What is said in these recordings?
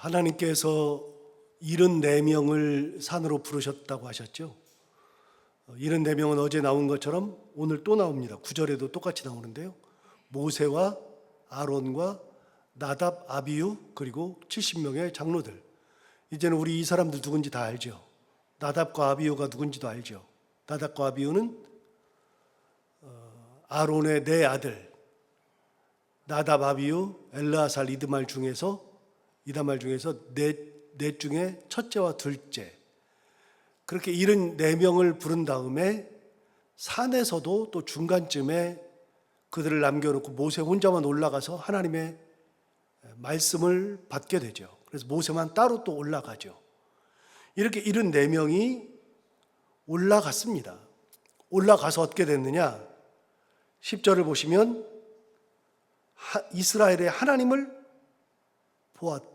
하나님께서 74명을 산으로 부르셨다고 하셨죠. 74명은 어제 나온 것처럼 오늘 또 나옵니다. 구절에도 똑같이 나오는데요. 모세와 아론과 나답, 아비유 그리고 70명의 장로들. 이제는 우리 이 사람들 누군지 다 알죠. 나답과 아비유가 누군지도 알죠. 나답과 아비유는 어, 아론의 네 아들 나답, 아비유, 엘라살, 이드말 중에서 이다말 중에서 넷, 넷 중에 첫째와 둘째 그렇게 74명을 부른 다음에 산에서도 또 중간쯤에 그들을 남겨놓고 모세 혼자만 올라가서 하나님의 말씀을 받게 되죠. 그래서 모세만 따로 또 올라가죠. 이렇게 74명이 올라갔습니다. 올라가서 어떻게 됐느냐? 10절을 보시면 하- 이스라엘의 하나님을 보았다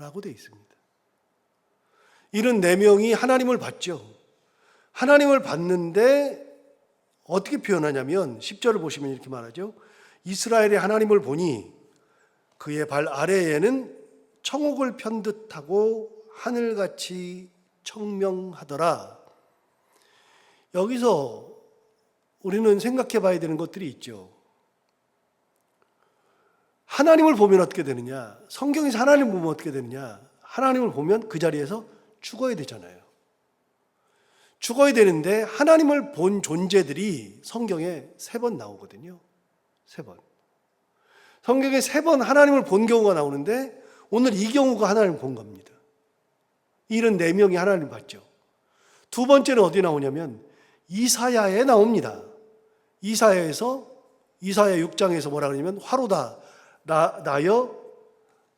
라고 되어 있습니다. 이런 네 명이 하나님을 봤죠. 하나님을 봤는데 어떻게 표현하냐면 10절을 보시면 이렇게 말하죠. 이스라엘의 하나님을 보니 그의 발 아래에는 청옥을 편 듯하고 하늘같이 청명하더라. 여기서 우리는 생각해 봐야 되는 것들이 있죠. 하나님을 보면 어떻게 되느냐? 성경에서 하나님을 보면 어떻게 되느냐? 하나님을 보면 그 자리에서 죽어야 되잖아요. 죽어야 되는데 하나님을 본 존재들이 성경에 세 번 나오거든요. 세 번. 성경에 세 번 하나님을 본 경우가 나오는데 오늘 이 경우가 하나님을 본 겁니다. 이런 네 명이 하나님을 봤죠. 두 번째는 어디 나오냐면 이사야에 나옵니다. 이사야에서 이사야 6장에서 뭐라 그러냐면 화로다 나, 나여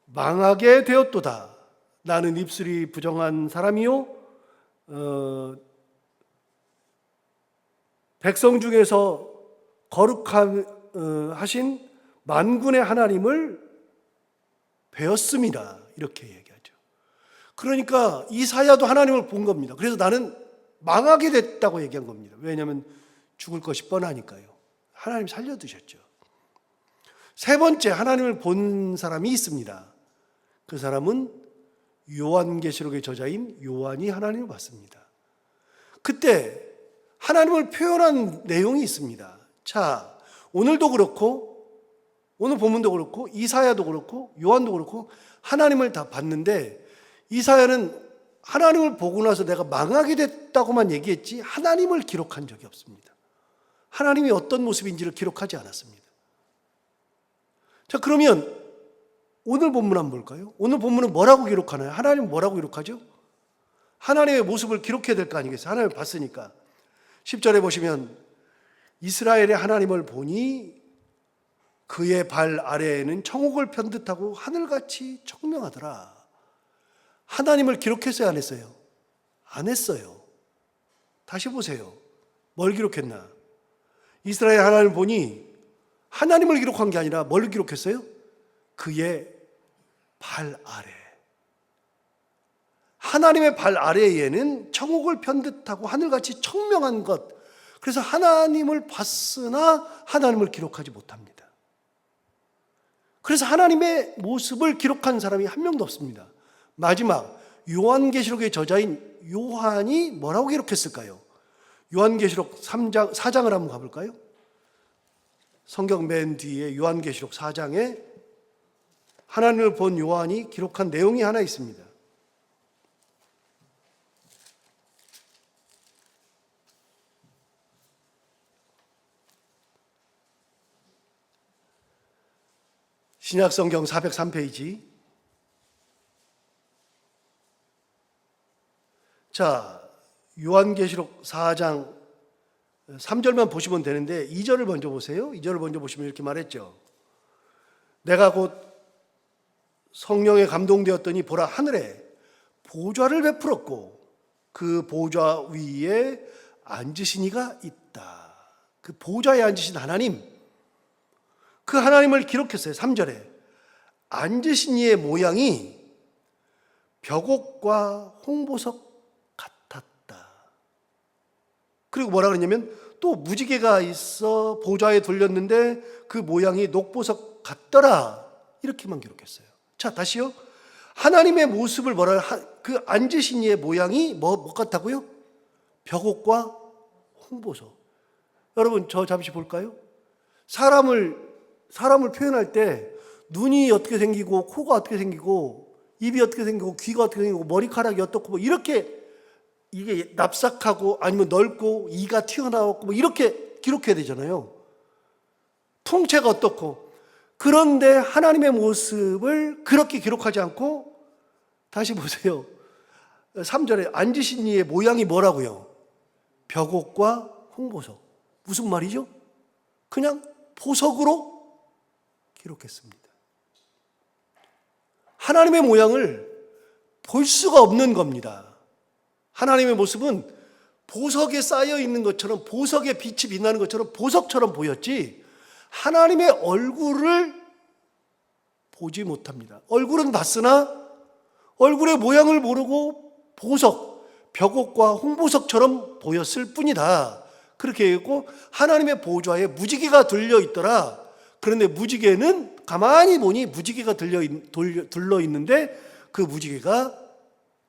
망하게 되었도다. 나는 입술이 부정한 사람이요 어, 백성 중에서 거룩한 어, 하신 만군의 하나님을 배웠습니다. 이렇게 얘기하죠. 그러니까 이사야도 하나님을 본 겁니다. 그래서 나는 망하게 됐다고 얘기한 겁니다. 왜냐하면 죽을 것이 뻔하니까요. 하나님 살려두셨죠. 세 번째 하나님을 본 사람이 있습니다. 그 사람은 요한계시록의 저자인 요한이 하나님을 봤습니다. 그때 하나님을 표현한 내용이 있습니다. 자, 오늘도 그렇고 오늘 본문도 그렇고 이사야도 그렇고 요한도 그렇고 하나님을 다 봤는데 이사야는 하나님을 보고 나서 내가 망하게 됐다고만 얘기했지 하나님을 기록한 적이 없습니다. 하나님이 어떤 모습인지를 기록하지 않았습니다. 자, 그러면 오늘 본문 한번 볼까요? 오늘 본문은 뭐라고 기록하나요? 하나님 뭐라고 기록하죠? 하나님의 모습을 기록해야 될 거 아니겠어요? 하나님을 봤으니까. 10절에 보시면 이스라엘의 하나님을 보니 그의 발 아래에는 청옥을 편 듯하고 하늘같이 청명하더라. 하나님을 기록했어요, 안 했어요? 안 했어요. 다시 보세요. 뭘 기록했나? 이스라엘 하나님을 보니 하나님을 기록한 게 아니라 뭘 기록했어요? 그의 발 아래. 하나님의 발 아래에는 청옥을 편 듯하고 하늘같이 청명한 것. 그래서 하나님을 봤으나 하나님을 기록하지 못합니다. 그래서 하나님의 모습을 기록한 사람이 한 명도 없습니다. 마지막 요한계시록의 저자인 요한이 뭐라고 기록했을까요? 요한계시록 3장 4장을 한번 가 볼까요? 성경 맨 뒤에 요한계시록 4장에 하나님을 본 요한이 기록한 내용이 하나 있습니다. 신약 성경 403페이지. 자, 요한계시록 4장 3절만 보시면 되는데 2절을 먼저 보세요. 2절을 먼저 보시면 이렇게 말했죠. 내가 곧 성령에 감동되었더니 보라 하늘에 보좌를 베풀었고 그 보좌 위에 앉으신 이가 있다. 그 보좌에 앉으신 하나님 그 하나님을 기록했어요. 3절에 앉으신 이의 모양이 벽옥과 홍보석 같았다. 그리고 뭐라 그러냐면 또 무지개가 있어 보좌에 돌렸는데 그 모양이 녹보석 같더라. 이렇게만 기록했어요. 자, 다시요. 하나님의 모습을 뭐라 하- 그 앉으신 이의 모양이 뭐, 뭐 같다고요? 벽옥과 홍보석. 여러분 저 잠시 볼까요? 사람을 사람을 표현할 때 눈이 어떻게 생기고 코가 어떻게 생기고 입이 어떻게 생기고 귀가 어떻게 생기고 머리카락이 어떻고 뭐 이렇게 이게 납작하고 아니면 넓고 이가 튀어나왔고 뭐 이렇게 기록해야 되잖아요. 통체가 어떻고 그런데 하나님의 모습을 그렇게 기록하지 않고 다시 보세요. 3절에 앉으신 이의 모양이 뭐라고요? 벽옥과 홍보석. 무슨 말이죠? 그냥 보석으로 기록했습니다. 하나님의 모양을 볼 수가 없는 겁니다. 하나님의 모습은 보석에 쌓여 있는 것처럼 보석의 빛이 빛나는 것처럼 보석처럼 보였지 하나님의 얼굴을 보지 못합니다. 얼굴은 봤으나 얼굴의 모양을 모르고 보석, 벽옥과 홍보석처럼 보였을 뿐이다. 그렇게 했고 하나님의 보좌에 무지개가 들려 있더라. 그런데 무지개는 가만히 보니 무지개가 들려 둘러 있는데 그 무지개가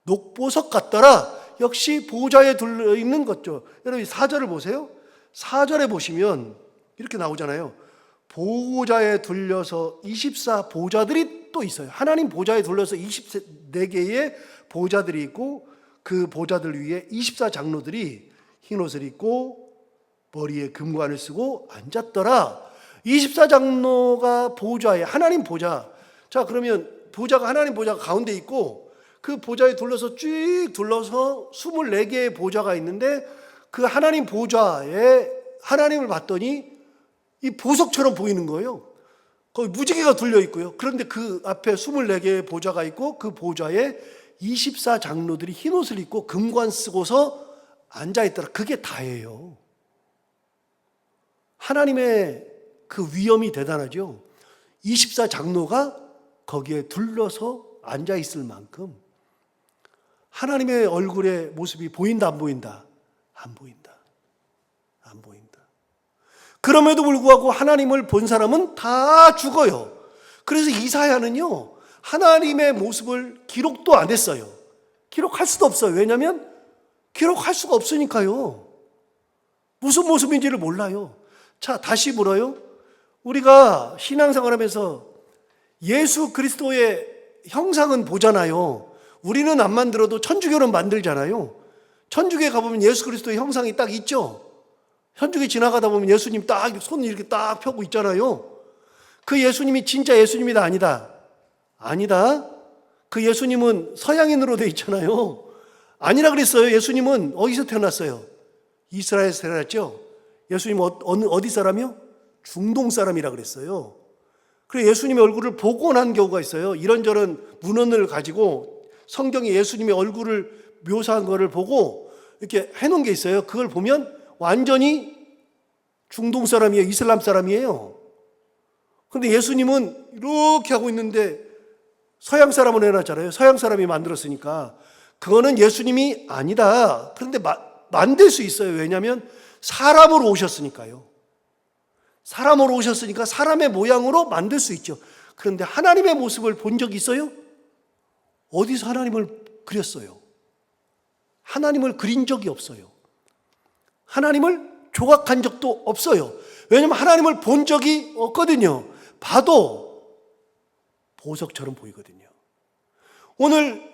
녹보석 같더라. 역시 보좌에 둘러 있는 것죠. 여러분 사절을 보세요. 사절에 보시면 이렇게 나오잖아요. 보좌에 둘려서 24 보좌들이 또 있어요. 하나님 보좌에 둘러서 24개의 보좌들이 있고 그 보좌들 위에 24 장로들이 흰 옷을 입고 머리에 금관을 쓰고 앉았더라. 24 장로가 보좌에 하나님 보좌. 자, 그러면 보좌가 하나님 보좌가 가운데 있고 그 보좌에 둘러서 쭉 둘러서 24개의 보좌가 있는데 그 하나님 보좌에 하나님을 봤더니 이 보석처럼 보이는 거예요. 거기 무지개가 둘려 있고요. 그런데 그 앞에 24개의 보좌가 있고 그 보좌에 24 장로들이 흰 옷을 입고 금관 쓰고서 앉아 있더라. 그게 다예요. 하나님의 그 위엄이 대단하죠. 24 장로가 거기에 둘러서 앉아 있을 만큼 하나님의 얼굴의 모습이 보인다 안 보인다? 안 보인다. 안 보인다. 그럼에도 불구하고 하나님을 본 사람은 다 죽어요. 그래서 이사야는요, 하나님의 모습을 기록도 안 했어요. 기록할 수도 없어요. 왜냐하면 기록할 수가 없으니까요. 무슨 모습인지를 몰라요. 자, 다시 물어요. 우리가 신앙생활 하면서 예수 그리스도의 형상은 보잖아요. 우리는 안 만들어도 천주교는 만들잖아요. 천주교에 가보면 예수 그리스도의 형상이 딱 있죠. 현주에 지나가다 보면 예수님 딱 손 이렇게 딱 펴고 있잖아요. 그 예수님이 진짜 예수님이다 아니다. 아니다. 그 예수님은 서양인으로 돼 있잖아요. 아니라 그랬어요. 예수님은 어디서 태어났어요? 이스라엘에서 태어났죠. 예수님 어, 어느 어디 사람이요? 중동 사람이라 그랬어요. 그래 예수님의 얼굴을 난 경우가 있어요. 이런저런 문헌을 가지고 성경에 예수님의 얼굴을 묘사한 거를 보고 이렇게 해놓은 게 있어요. 그걸 보면 완전히 중동 사람이에요. 이슬람 사람이에요. 근데 예수님은 이렇게 하고 있는데 서양 사람을 해놨잖아요. 서양 사람이 만들었으니까. 그거는 예수님이 아니다. 그런데 마- 만들 수 있어요. 왜냐하면 사람으로 오셨으니까요. 사람으로 오셨으니까 사람의 모양으로 만들 수 있죠. 그런데 하나님의 모습을 본 적 있어요? 어디서 하나님을 그렸어요? 하나님을 그린 적이 없어요. 하나님을 조각한 적도 없어요. 왜냐하면 하나님을 본 적이 없거든요. 봐도 보석처럼 보이거든요. 오늘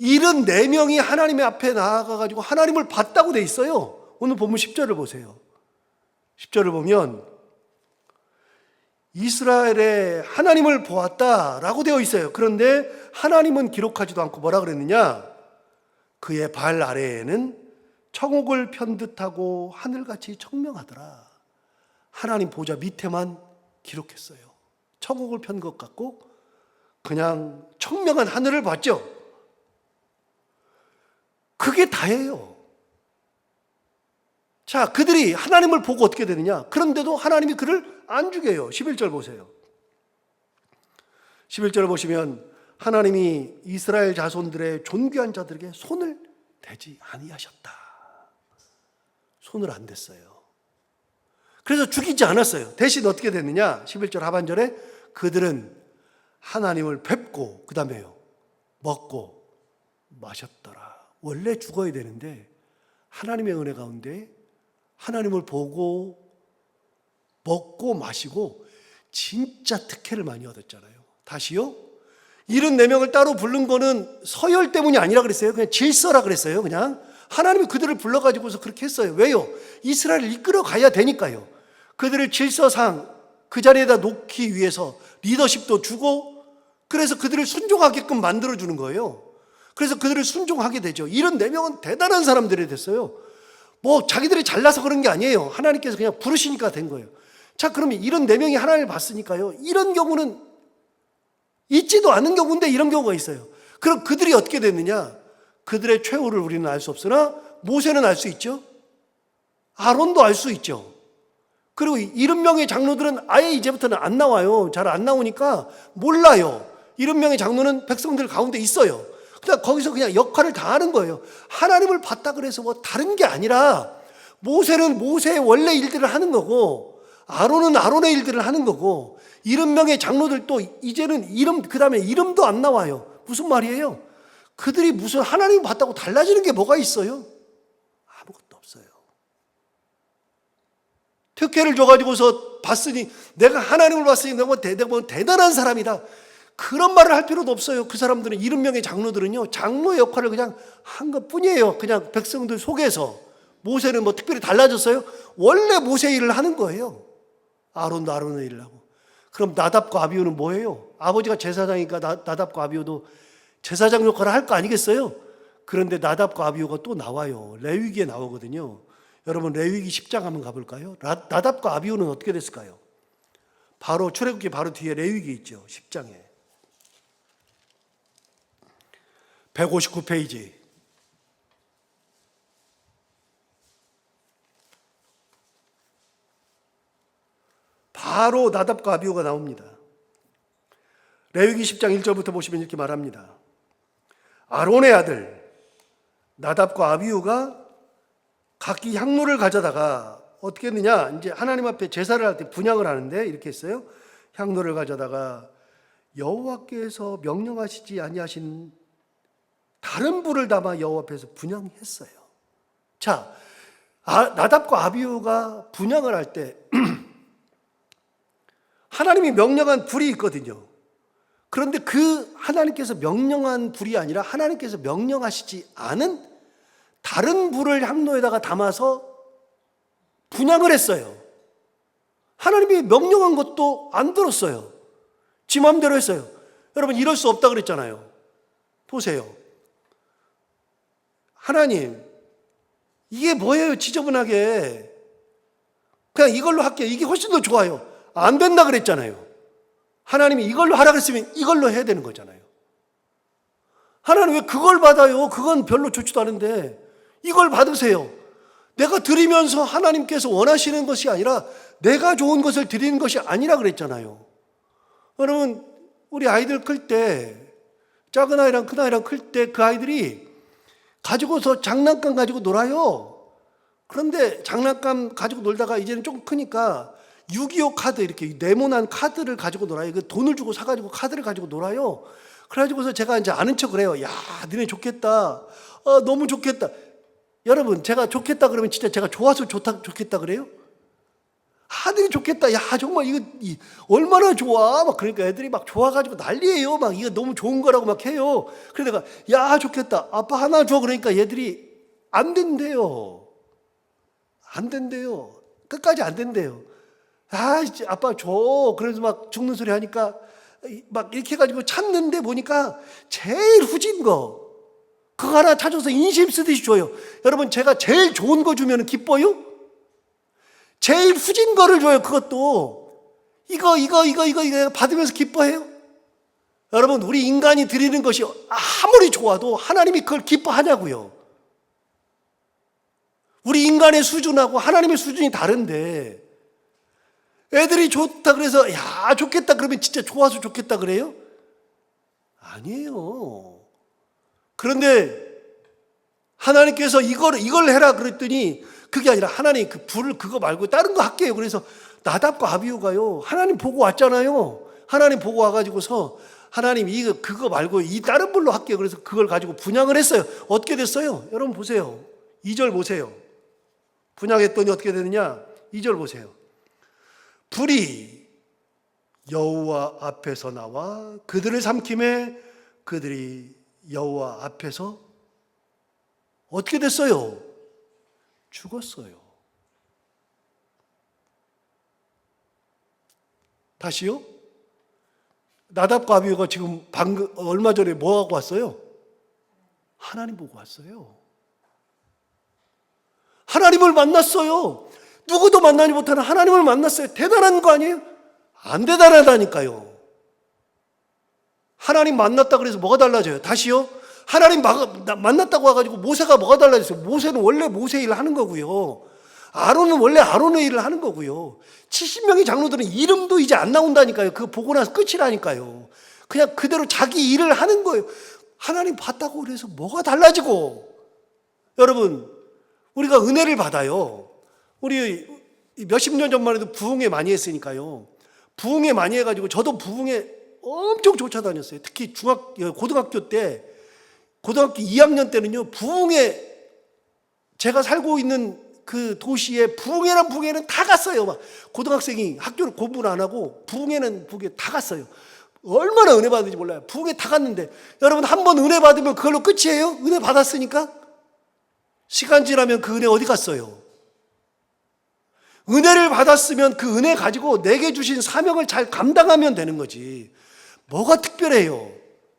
74명이 하나님의 앞에 나아가가지고 하나님을 봤다고 돼 있어요. 오늘 본문 10절을 보세요. 10절을 보면 이스라엘에 하나님을 보았다라고 되어 있어요. 그런데 하나님은 기록하지도 않고 뭐라 그랬느냐? 그의 발 아래에는 청옥을 편 듯하고 하늘같이 청명하더라. 하나님 보좌 밑에만 기록했어요. 청옥을 편 것 같고 그냥 청명한 하늘을 봤죠. 그게 다예요. 자, 그들이 하나님을 보고 어떻게 되느냐? 그런데도 하나님이 그를 안 죽여요. 11절 보세요. 11절 보시면 하나님이 이스라엘 자손들의 존귀한 자들에게 손을 대지 아니하셨다. 손을 안 댔어요. 그래서 죽이지 않았어요. 대신 어떻게 됐느냐? 11절 하반절에 그들은 하나님을 뵙고 그 다음에요 먹고 마셨더라. 원래 죽어야 되는데 하나님의 은혜 가운데 하나님을 보고 먹고 마시고 진짜 특혜를 많이 얻었잖아요. 다시요? 이런 네 명을 따로 부른 거는 서열 때문이 아니라 그랬어요. 그냥 질서라 그랬어요. 그냥 하나님이 그들을 불러가지고서 그렇게 했어요. 왜요? 이스라엘을 이끌어 가야 되니까요. 그들을 질서상 그 자리에다 놓기 위해서 리더십도 주고 그래서 그들을 순종하게끔 만들어 주는 거예요. 그래서 그들을 순종하게 되죠. 이런 네 명은 대단한 사람들이 됐어요. 뭐 자기들이 잘나서 그런 게 아니에요. 하나님께서 그냥 부르시니까 된 거예요. 자, 그러면 이런 네 명이 하나님을 봤으니까요. 이런 경우는 있지도 않은 경우인데 이런 경우가 있어요. 그럼 그들이 어떻게 됐느냐? 그들의 최후를 우리는 알 수 없으나 모세는 알 수 있죠. 아론도 알 수 있죠. 그리고 이런 명의 장로들은 아예 이제부터는 안 나와요. 잘 안 나오니까 몰라요. 이런 명의 장로는 백성들 가운데 있어요. 그냥 거기서 그냥 역할을 다 하는 거예요. 하나님을 봤다 그래서 뭐 다른 게 아니라 모세는 모세의 원래 일들을 하는 거고 아론은 아론의 일들을 하는 거고 이런 명의 장로들도 이제는 이름 그 다음에 이름도 안 나와요. 무슨 말이에요? 그들이 무슨 하나님 봤다고 달라지는 게 뭐가 있어요? 아무것도 없어요. 특혜를 줘가지고서 봤으니 내가 하나님을 봤으니 내가 뭐 대- 내가 뭐 대단한 사람이다. 그런 말을 할 필요도 없어요. 그 사람들은 이런 명의 장로들은요 장로의 역할을 그냥 한 것뿐이에요. 그냥 백성들 속에서 모세는 뭐 특별히 달라졌어요? 원래 모세 일을 하는 거예요. 아론도 아론의 일을 하고. 그럼 나답과 아비오는 뭐예요? 아버지가 제사장이니까 나, 나답과 아비오도 제사장 역할을 할 거 아니겠어요? 그런데 나답과 아비오가 또 나와요. 레위기에 나오거든요. 여러분 레위기 10장 한번 가볼까요? 나, 나답과 아비오는 어떻게 됐을까요? 바로 출애굽기 바로 뒤에 레위기 있죠. 10장에. 159페이지. 바로 나답과 아비오가 나옵니다. 레위기 10장 1절부터 보시면 이렇게 말합니다. 아론의 아들 나답과 아비우가 각기 향로를 가져다가 어떻게 했느냐? 이제 하나님 앞에 제사를 할 때 분향을 하는데 이렇게 했어요. 향로를 가져다가 여호와께서 명령하시지 아니하신 다른 불을 담아 여호와 앞에서 분향했어요. 자, 아, 나답과 아비우가 분향을 할 때 하나님이 명령한 불이 있거든요. 그런데 그 하나님께서 명령한 불이 아니라 하나님께서 명령하시지 않은 다른 불을 향로에다가 담아서 분양을 했어요. 하나님이 명령한 것도 안 들었어요. 지 마음대로 했어요. 여러분 이럴 수 없다 그랬잖아요. 보세요. 하나님 이게 뭐예요 지저분하게 그냥 이걸로 할게요. 이게 훨씬 더 좋아요. 안 된다 그랬잖아요. 하나님이 이걸로 하라 그랬으면 이걸로 해야 되는 거잖아요. 하나님 왜 그걸 받아요? 그건 별로 좋지도 않은데 이걸 받으세요. 내가 드리면서 하나님께서 원하시는 것이 아니라 내가 좋은 것을 드리는 것이 아니라 그랬잖아요. 여러분, 우리 아이들 클 때, 작은 아이랑 큰 아이랑 클 때 그 아이들이 가지고서 장난감 가지고 놀아요. 그런데 장난감 가지고 놀다가 이제는 조금 크니까 6.25 카드 이렇게 네모난 카드를 가지고 놀아요. 그 돈을 주고 사가지고 카드를 가지고 놀아요. 그래가지고서 제가 이제 아는 척을 해요. 야, 니네 좋겠다. 어, 너무 좋겠다. 여러분, 제가 좋겠다 그러면 진짜 제가 좋아서 좋다, 좋겠다 그래요? 아들이 좋겠다. 야, 정말 이거 이, 얼마나 좋아. 막 그러니까 애들이 막 좋아가지고 난리예요. 막 이거 너무 좋은 거라고 막 해요. 그래서 내가 야, 좋겠다. 아빠 하나 줘. 그러니까 얘들이 안 된대요. 안 된대요. 끝까지 안 된대요. 아, 아빠 줘. 그래서 막 죽는 소리 하니까 막 이렇게 해가지고 찾는데 보니까 제일 후진 거. 그거 하나 찾아서 인심 쓰듯이 줘요. 여러분, 제가 제일 좋은 거 주면 기뻐요? 제일 후진 거를 줘요, 그것도. 이거, 이거, 이거, 이거, 이거 받으면서 기뻐해요? 여러분, 우리 인간이 드리는 것이 아무리 좋아도 하나님이 그걸 기뻐하냐고요. 우리 인간의 수준하고 하나님의 수준이 다른데, 애들이 좋다 그래서, 야, 좋겠다 그러면 진짜 좋아서 좋겠다 그래요? 아니에요. 그런데 하나님께서 이걸, 이걸 해라 그랬더니 그게 아니라 하나님 그 불을 그거 말고 다른 거 할게요. 그래서 나답과 아비오가요. 하나님 보고 왔잖아요. 하나님 보고 와가지고서 하나님 이거 그거 말고 이 다른 불로 할게요. 그래서 그걸 가지고 분양을 했어요. 어떻게 됐어요? 여러분 보세요. 2절 보세요. 분양했더니 어떻게 되느냐? 2절 보세요. 불이 여호와 앞에서 나와 그들을 삼킴에 그들이 여호와 앞에서 어떻게 됐어요? 죽었어요. 다시요? 나답과 아비가 지금 방금 얼마 전에 뭐 하고 왔어요? 하나님 보고 왔어요. 하나님을 만났어요. 누구도 만나지 못하는 하나님을 만났어요. 대단한 거 아니에요? 안 대단하다니까요. 하나님 만났다 그래서 뭐가 달라져요? 다시요? 하나님 만났다고 와가지고 모세가 뭐가 달라졌어요? 모세는 원래 모세 일을 하는 거고요. 아론은 원래 아론의 일을 하는 거고요. 70명의 장로들은 이름도 이제 안 나온다니까요. 그거 보고 나서 끝이라니까요. 그냥 그대로 자기 일을 하는 거예요. 하나님 봤다고 그래서 뭐가 달라지고. 여러분, 우리가 은혜를 받아요. 우리 몇십 년 전만 해도 부흥회 많이 했으니까요. 부흥회 많이 해가지고 저도 부흥회 엄청 쫓아다녔어요. 특히 중학, 고등학교 때, 고등학교 2학년 때는요, 부흥회, 제가 살고 있는 그 도시에 부흥회란 부흥회는 다 갔어요. 막 고등학생이 학교를 공부를 안 하고 부흥회는 부흥회 다 갔어요. 얼마나 은혜 받은지 몰라요. 부흥회 다 갔는데 여러분 한 번 은혜 받으면 그걸로 끝이에요? 은혜 받았으니까? 시간 지나면 그 은혜 어디 갔어요? 은혜를 받았으면 그 은혜 가지고 내게 주신 사명을 잘 감당하면 되는 거지. 뭐가 특별해요?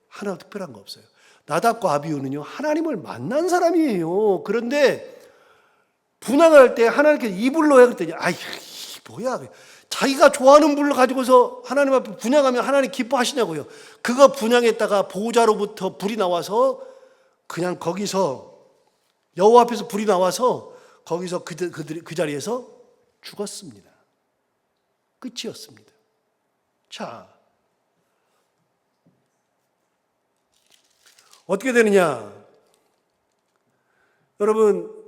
하나 특별한 거 없어요. 나답과 아비우는요, 하나님을 만난 사람이에요. 그런데 분양할 때 하나님께 이 불로 해 그랬더니 아이 뭐야 자기가 좋아하는 불을 가지고서 하나님 앞에 분양하면 하나님 기뻐하시냐고요. 그거 분양했다가 보호자로부터 불이 나와서 그냥 거기서 여호와 앞에서 불이 나와서 거기서 그들 그들 그 자리에서 죽었습니다. 끝이었습니다. 자 어떻게 되느냐? 여러분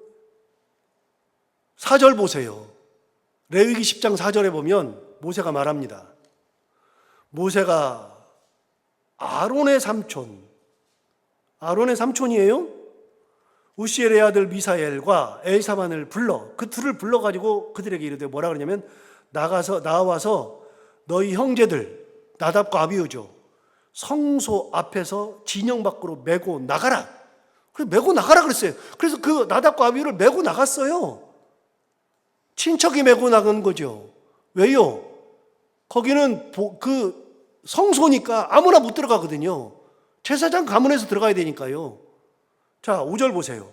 4절 보세요. 레위기 10장 4절에 보면 모세가 말합니다. 모세가 아론의 삼촌, 아론의 삼촌이에요? 우시엘의 아들 미사엘과 엘사만을 불러 그 둘을 불러가지고 그들에게 이르되 뭐라 그러냐면 나가서 나와서 너희 형제들 나답과 아비우죠 성소 앞에서 진영 밖으로 메고 나가라. 그래서 메고 나가라 그랬어요. 그래서 그 나답과 아비우를 메고 나갔어요. 친척이 메고 나간 거죠. 왜요? 거기는 보- 그 성소니까 아무나 못 들어가거든요. 제사장 가문에서 들어가야 되니까요. 자, 5절 보세요.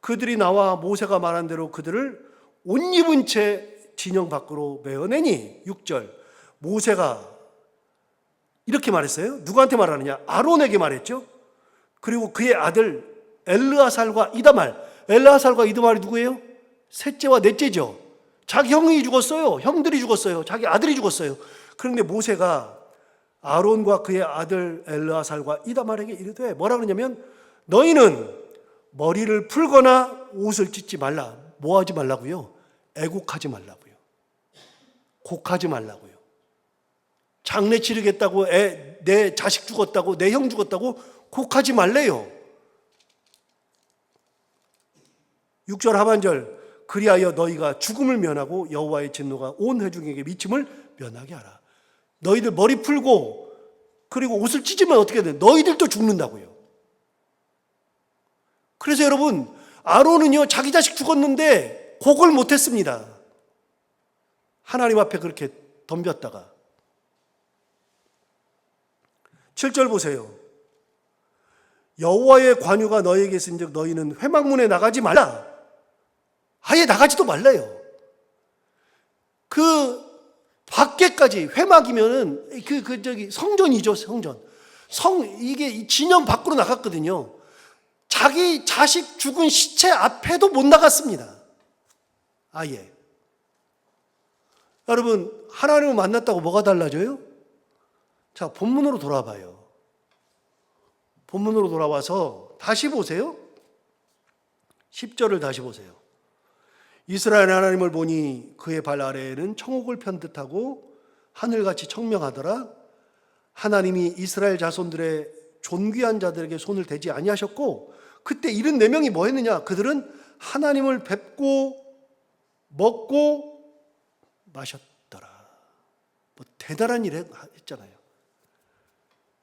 그들이 나와 모세가 말한 대로 그들을 옷 입은 채 진영 밖으로 메어내니 6절. 모세가 이렇게 말했어요. 누구한테 말하느냐? 아론에게 말했죠. 그리고 그의 아들 엘르아살과 이다말. 엘르아살과 이다말이 누구예요? 셋째와 넷째죠. 자기 형이 죽었어요. 형들이 죽었어요. 자기 아들이 죽었어요. 그런데 모세가 아론과 그의 아들 엘르아살과 이다말에게 이르되 뭐라 그러냐면 너희는 머리를 풀거나 옷을 찢지 말라. 뭐 하지 말라고요? 애곡하지 말라고요. 곡하지 말라고요. 장례 치르겠다고 애, 내 자식 죽었다고 내 형 죽었다고 곡하지 말래요. 6절 하반절 그리하여 너희가 죽음을 면하고 여호와의 진노가 온 회중에게 미침을 면하게 하라. 너희들 머리 풀고 그리고 옷을 찢으면 어떻게 돼? 너희들도 죽는다고요. 그래서 여러분 아론은요 자기 자식 죽었는데 곡을 못했습니다. 하나님 앞에 그렇게 덤볐다가 7절 보세요. 여호와의 관유가 너에게 있은즉 너희는 회막문에 나가지 말라. 아예 나가지도 말라요. 그 밖에까지 회막이면은 그, 그 저기 성전이죠 성전. 성 이게 진영 밖으로 나갔거든요. 자기 자식 죽은 시체 앞에도 못 나갔습니다. 아예. 여러분 하나님을 만났다고 뭐가 달라져요? 자 본문으로 돌아봐요. 본문으로 돌아와서 다시 보세요. 10절을 다시 보세요. 이스라엘 하나님을 보니 그의 발 아래에는 청옥을 편 듯하고 하늘같이 청명하더라. 하나님이 이스라엘 자손들의 존귀한 자들에게 손을 대지 아니하셨고 그때 이른 네 명이 뭐 했느냐? 그들은 하나님을 뵙고 먹고 마셨더라. 뭐 대단한 일 했잖아요.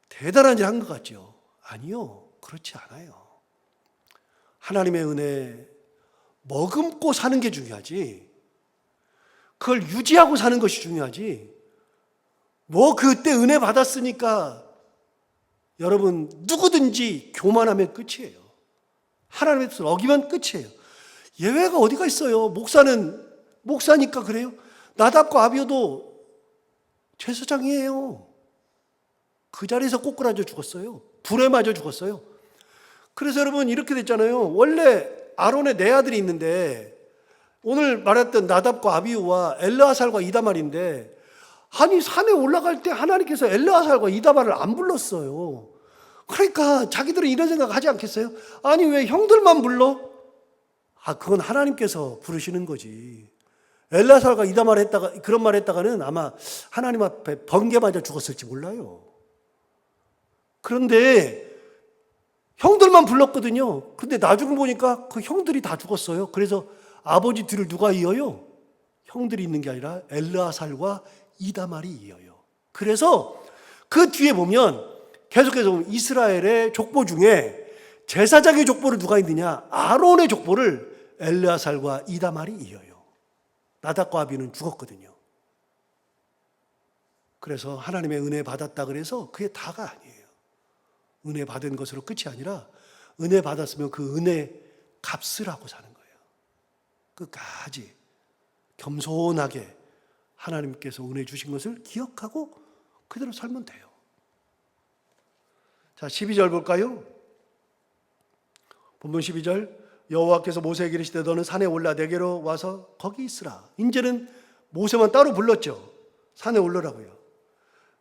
대단한 일 한 것 같죠? 아니요. 그렇지 않아요. 하나님의 은혜 머금고 사는 게 중요하지. 그걸 유지하고 사는 것이 중요하지. 뭐 그때 은혜 받았으니까 여러분 누구든지 교만하면 끝이에요. 하나님의 뜻을 어기면 끝이에요. 예외가 어디가 있어요? 목사는 목사니까 그래요. 나답과 아비오도 제사장이에요. 그 자리에서 꼬꾸라져 죽었어요. 불에 맞아 죽었어요. 그래서 여러분 이렇게 됐잖아요. 원래 아론의 네 아들이 있는데 오늘 말했던 나답과 아비우와 엘르아살과 이다말인데 아니 산에 올라갈 때 하나님께서 엘르아살과 이다말을 안 불렀어요. 그러니까 자기들은 이런 생각 하지 않겠어요? 아니 왜 형들만 불러? 아 그건 하나님께서 부르시는 거지. 엘라살과 이다 말 했다가 그런 말 했다가는 아마 하나님 앞에 번개 맞아 죽었을지 몰라요. 그런데 형들만 불렀거든요. 근데 나중에 보니까 그 형들이 다 죽었어요. 그래서 아버지 뒤를 누가 이어요? 형들이 있는 게 아니라 엘르아살과 이다말이 이어요. 그래서 그 뒤에 보면 계속해서 이스라엘의 족보 중에 제사장의 족보를 누가 있느냐? 아론의 족보를 엘르아살과 이다말이 이어요. 나답과 아비는 죽었거든요. 그래서 하나님의 은혜 받았다 그래서 그게 다가 아니에요. 은혜 받은 것으로 끝이 아니라 은혜 받았으면 그 은혜 값을 하고 사는 거예요. 끝까지 겸손하게 하나님께서 은혜 주신 것을 기억하고 그대로 살면 돼요. 자, 12절 볼까요? 본문 12절 여호와께서 모세에게 이르시되 너는 산에 올라 내게로 와서 거기 있으라. 이제는 모세만 따로 불렀죠. 산에 올라라고요.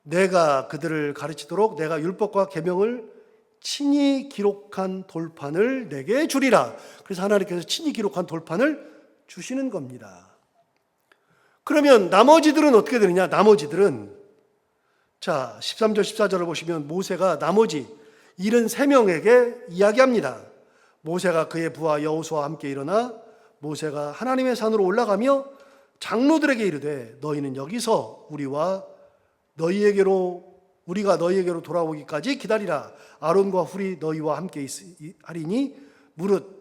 내가 그들을 가르치도록 내가 율법과 계명을 친히 기록한 돌판을 내게 주리라. 그래서 하나님께서 친히 기록한 돌판을 주시는 겁니다. 그러면 나머지들은 어떻게 되느냐? 나머지들은 자, 13절 14절을 보시면 모세가 나머지 73명에게 이야기합니다. 모세가 그의 부하 여호수아와 함께 일어나 모세가 하나님의 산으로 올라가며 장로들에게 이르되 너희는 여기서 우리와 너희에게로 우리가 너희에게로 돌아오기까지 기다리라. 아론과 훌이 너희와 함께 있- 하리니 무릇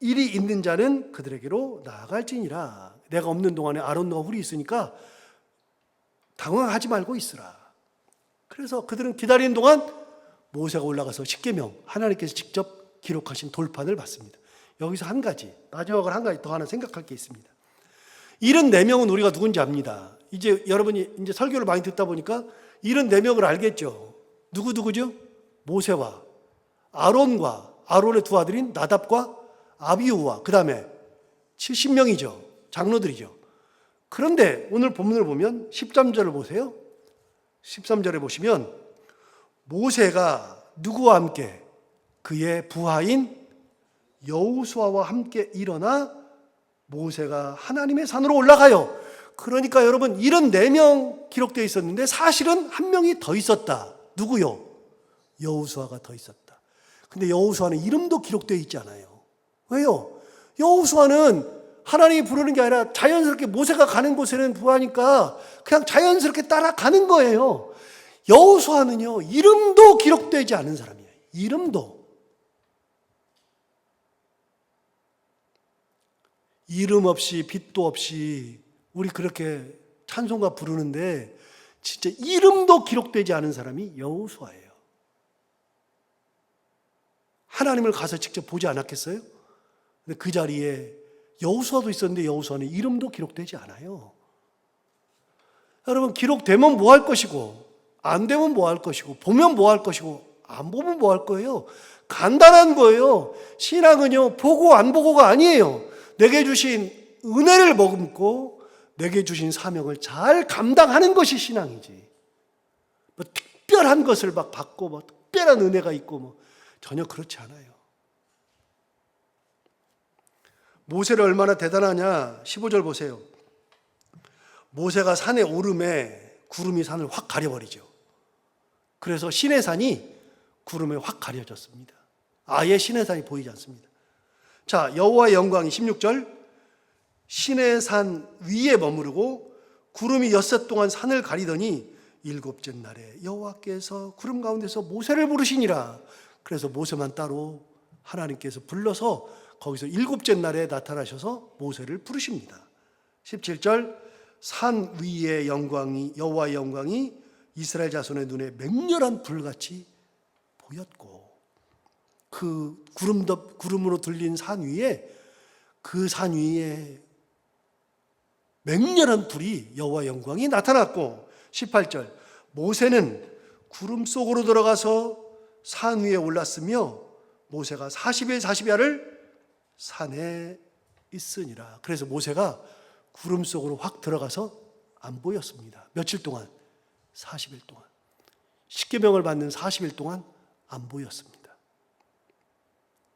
일이 있는 자는 그들에게로 나아갈지니라. 내가 없는 동안에 아론과 훌이 있으니까 당황하지 말고 있으라 그래서 그들은 기다리는 동안 모세가 올라가서 십계명 하나님께서 직접 기록하신 돌판을 봤습니다. 여기서 한 가지 마지막으로 한 가지 더 하나 생각할 게 있습니다. 이런 네 명은 우리가 누군지 압니다. 이제 여러분이 이제 설교를 많이 듣다 보니까 이런 네 명을 알겠죠. 누구 누구죠? 모세와 아론과 아론의 두 아들인 나답과 아비우와 그 다음에 70명이죠. 장로들이죠. 그런데 오늘 본문을 보면 13절을 보세요. 13절에 보시면 모세가 누구와 함께 그의 부하인 여우수아와 함께 일어나 모세가 하나님의 산으로 올라가요. 그러니까 여러분 이런 네명 기록되어 있었는데 사실은 한 명이 더 있었다. 누구요? 여우수아가 더 있었다. 근데 여우수아는 이름도 기록되어 있지 않아요. 왜요? 여우수아는 하나님이 부르는 게 아니라 자연스럽게 모세가 가는 곳에는 부하니까 그냥 자연스럽게 따라가는 거예요. 여호수아는요 이름도 기록되지 않은 사람이에요. 이름도 이름 없이 빛도 없이 우리 그렇게 찬송가 부르는데 진짜 이름도 기록되지 않은 사람이 여호수아예요. 하나님을 가서 직접 보지 않았겠어요? 근데 그 자리에 여호수아도 있었는데 여호수아는 이름도 기록되지 않아요. 여러분 기록되면 뭐 할 것이고 안 되면 뭐 할 것이고 보면 뭐 할 것이고 안 보면 뭐 할 거예요. 간단한 거예요. 신앙은요 보고 안 보고가 아니에요. 내게 주신 은혜를 머금고 내게 주신 사명을 잘 감당하는 것이 신앙이지. 뭐 특별한 것을 막 받고 뭐 특별한 은혜가 있고 뭐 전혀 그렇지 않아요. 모세를 얼마나 대단하냐? 15절 보세요. 모세가 산에 오름에 구름이 산을 확 가려버리죠. 그래서 시내산이 구름에 확 가려졌습니다. 아예 시내산이 보이지 않습니다. 자, 여호와의 영광이 16절 시내산 위에 머무르고 구름이 엿새 동안 산을 가리더니 일곱째 날에 여호와께서 구름 가운데서 모세를 부르시니라. 그래서 모세만 따로 하나님께서 불러서 거기서 일곱째 날에 나타나셔서 모세를 부르십니다. 17절 산 위의 영광이 여호와의 영광이 이스라엘 자손의 눈에 맹렬한 불같이 보였고 그 구름 덮 구름으로 들린 산 위에 그 산 위에 맹렬한 불이 여호와 영광이 나타났고 18절 모세는 구름 속으로 들어가서 산 위에 올랐으며 모세가 40일 40야를 산에 있으니라. 그래서 모세가 구름 속으로 확 들어가서 안 보였습니다. 며칠 동안 40일 동안 십계명을 받는 40일 동안 안 보였습니다.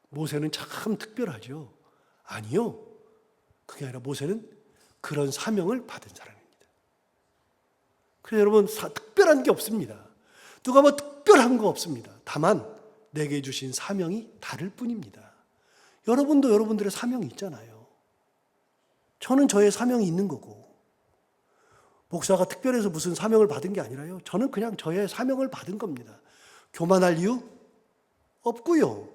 모세는 참 특별하죠. 아니요. 그게 아니라 모세는 그런 사명을 받은 사람입니다. 그래서 여러분 사- 특별한 게 없습니다. 누가 뭐 특별한 거 없습니다. 다만 내게 주신 사명이 다를 뿐입니다. 여러분도 여러분들의 사명이 있잖아요. 저는 저의 사명이 있는 거고 목사가 특별해서 무슨 사명을 받은 게 아니라요. 저는 그냥 저의 사명을 받은 겁니다. 교만할 이유 없고요.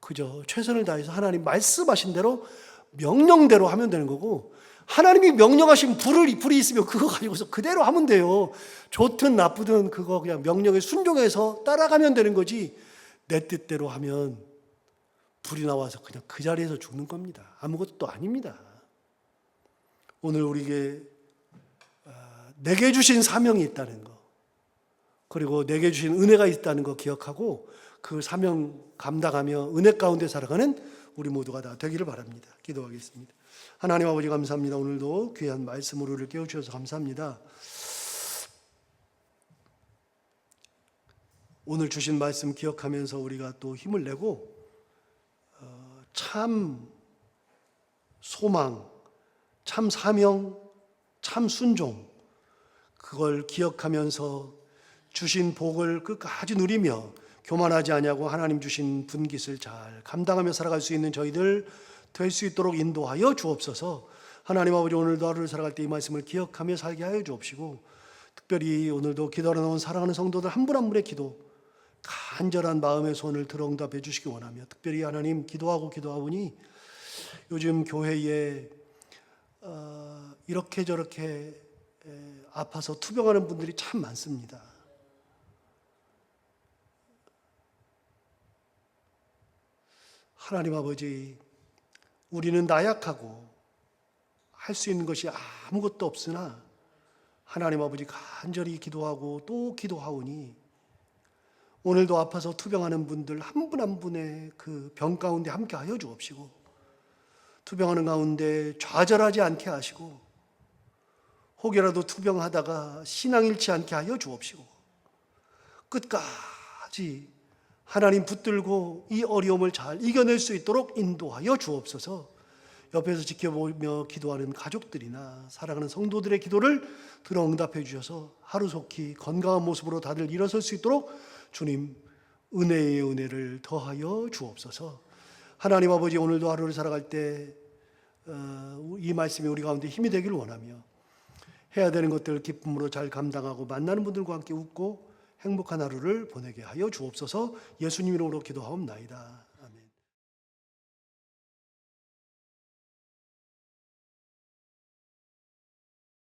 그저 최선을 다해서 하나님 말씀하신 대로 명령대로 하면 되는 거고 하나님이 명령하신 불을 불이 있으면 그거 가지고서 그대로 하면 돼요. 좋든 나쁘든 그거 그냥 명령에 순종해서 따라가면 되는 거지. 내 뜻대로 하면 불이 나와서 그냥 그 자리에서 죽는 겁니다. 아무것도 아닙니다. 오늘 우리에게 아, 내게 주신 사명이 있다는 거, 그리고 내게 주신 은혜가 있다는 거 기억하고 그 사명 감당하며 은혜 가운데 살아가는 우리 모두가 다 되기를 바랍니다. 기도하겠습니다. 하나님 아버지 감사합니다. 오늘도 귀한 말씀으로 우리를 깨우쳐서 감사합니다. 오늘 주신 말씀 기억하면서 우리가 또 힘을 내고 어, 참 소망, 참 사명, 참 순종 그걸 기억하면서 주신 복을 끝까지 누리며 교만하지 아니하고 하나님 주신 분깃을 잘 감당하며 살아갈 수 있는 저희들 될 수 있도록 인도하여 주옵소서. 하나님 아버지 오늘도 하루를 살아갈 때 이 말씀을 기억하며 살게 하여 주옵시고 특별히 오늘도 기도하러 나온 사랑하는 성도들 한 분한 분의 기도 간절한 마음의 손을 들어 응답해 주시기 원하며 특별히 하나님 기도하고 기도하오니 요즘 교회에 어, 이렇게 저렇게 에, 아파서 투병하는 분들이 참 많습니다. 하나님 아버지, 우리는 나약하고 할 수 있는 것이 아무것도 없으나 하나님 아버지 간절히 기도하고 또 기도하오니 오늘도 아파서 투병하는 분들 한분한 분의 그 병 가운데 함께 하여 주옵시고 투병하는 가운데 좌절하지 않게 하시고 혹여라도 투병하다가 신앙 잃지 않게 하여 주옵시고 끝까지 하나님 붙들고 이 어려움을 잘 이겨낼 수 있도록 인도하여 주옵소서. 옆에서 지켜보며 기도하는 가족들이나 사랑하는 성도들의 기도를 들어 응답해 주셔서 하루속히 건강한 모습으로 다들 일어설 수 있도록 주님 은혜의 은혜를 더하여 주옵소서. 하나님 아버지 오늘도 하루를 살아갈 때 이 말씀이 우리 가운데 힘이 되기를 원하며 해야 되는 것들을 기쁨으로 잘 감당하고 만나는 분들과 함께 웃고 행복한 하루를 보내게 하여 주옵소서 예수님 이름으로 기도하옵나이다.